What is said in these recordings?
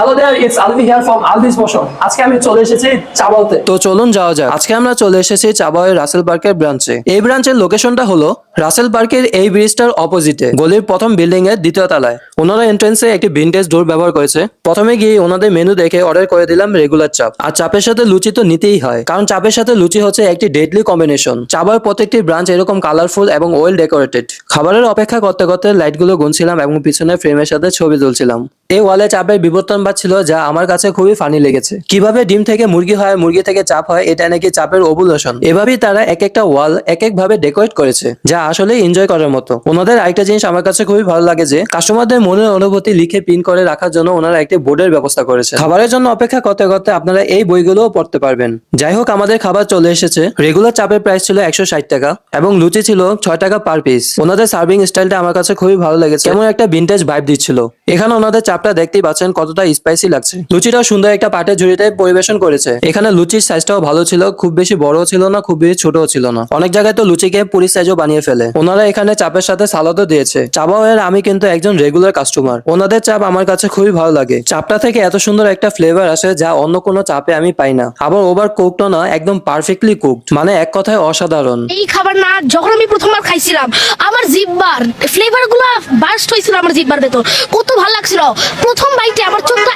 hello there it's Alvi here from Alvi's motion আজকে আমি চলে এসেছি তো চলুন যাওয়া যাক। আজকে আমরা চলে এসেছি চাবাওয়ের রাসেল পার্কের ব্রাঞ্চে এই ব্রাঞ্চের লোকেশনটা হলো রাসেল পার্কের এই ব্রিজটার অপোজিটে গলির প্রথম বিল্ডিং এর দ্বিতীয় তলায়। ওনারা এন্ট্রেন্সে একটি ভিনটেজ ডোর ব্যবহার করেছে। প্রথমে গিয়ে ওনাদের মেনু দেখে অর্ডার করে দিলাম রেগুলার চাপ। আর চাপের সাথে লুচি তো নিতেই হয়। কারণ চাপের সাথে লুচি হচ্ছে একটি ডেডলি কম্বিনেশন চাবাওয়ের প্রত্যেকটি ব্রাঞ্চ এরকম কালারফুল এবং ওয়েল ডেকোরেটেড খাবারের অপেক্ষা করতে করতে লাইটগুলো গুনছিলাম এবং পিছনে ফ্রেমের সাথে ছবি তুলছিলাম। এই ওয়ালে চাপের বিবর্তন ছিল যা আমার কাছে খুবই ফানি লেগেছে। কীভাবে ডিম থেকে মুরগি হয়, মুরগি থেকে চাপ হয়, এটা নাকি চাপের ওভুলেশন এভাবেই তারা এক একটা ওয়াল এক এক ভাবে ডেকোরেট করেছে, যা আসলে এনজয় করার মতো। ওনাদের আরেকটা জিনিস আমার কাছে খুবই ভালো লাগে যে কাস্টমারদের মনের অনুভূতি লিখে পিন করে রাখার জন্য ওনারা একটি বোর্ডের ব্যবস্থা করেছে। খাবারের জন্য অপেক্ষা করতে করতে আপনারা এই বইগুলোও পড়তে পারবেন। যাই হোক, আমাদের খাবার চলে এসেছে। রেগুলার চাপের প্রাইস ছিল একশো ষাট টাকা এবং লুচি ছিল ছয় টাকা পার পিস ওনাদের সার্ভিং স্টাইলটা আমার কাছে খুবই ভালো লেগেছে। কেমন একটা ভিন্টেজ ভাইব দিচ্ছিল। এখানে ওনাদের চাপটা দেখতেই পাচ্ছেন কতটা স্পাইসি লাগছে। লুচিটাও সুন্দর একটা পাটের ঝুড়িতে পরিবেশন করেছে। এখানে লুচির সাইজটাও ভালো ছিল, খুব বেশি বড়ও ছিল না, খুব বেশি ছোটও ছিল না। অনেক জায়গায় তো লুচিকে পুরি সাইজও বানিয়ে ফেলে। ওনারা এখানে চাপের সাথে সালাদও দিয়েছে। চাবাও এর, আমি কিন্তু একজন রেগুলার কাস্টমার ওনাদের চাপ আমার কাছে খুবই ভালো লাগে। চাপটা থেকে এত সুন্দর একটা ফ্লেভার আসে যা অন্য কোনো চাপে আমি পাই না। আবার ওভার কুকড না, একদম পারফেক্টলি কুকড মানে এক কথায় অসাধারণ। এই খাবার না, যখন আমি প্রথমবার খাইছিলাম, আমার জিব্বার ফ্লেভারগুলা বার্স্ট হয়েছিল আমার জিব্বার ভেতর। কত ভালো লাগছিল। প্রথম বাইটে আমার চোখটা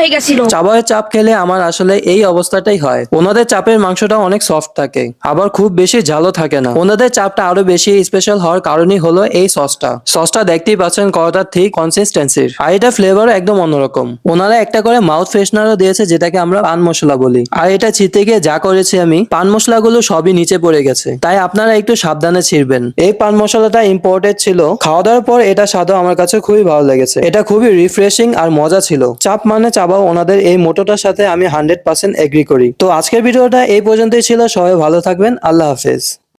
হয়ে গেছিল। চাবায়ের চাপ খেলে আমার আসলে এই অবস্থাটাই হয়। ওনাদের চাপের মাংসটা অনেক সফট থাকে, আবার খুব বেশি ঝালও থাকে না। ওনাদের চাপটা আরও বেশি স্পেশাল হওয়ার কারণই হলো এই সসটা সসটা দেখতেই পাচ্ছেন কতটা ঠিক কনসিস্টেন্সির আর এটা ফ্লেভারও একদম অন্যরকম। ওনারা একটা করে মাউথ ফ্রেশনারও দিয়েছে যেটাকে আমরা পান মশলা বলি। আর এটা ছিঁড়তে গিয়ে যা করেছি আমি, পান মশলাগুলো সবই নিচে পড়ে গেছে। তাই আপনারা একটু সাবধানে ছিড়বেন। এই পান মশলাটা ইম্পোর্টেড ছিল। খাওয়া দাওয়ার পর এটা স্বাদও আমার কাছে খুবই ভালো লেগেছে। এটা খুবই রিফ্রেশিং আর মজা ছিল। চাপ মানে চাবাও ওনাদের এই মোটোটার সাথে আমি হান্ড্রেড পার্সেন্ট এগ্রি করি। তো আজকের ভিডিওটা এই পর্যন্তই ছিল, সবাই ভালো থাকবেন, আল্লাহ হাফেজ।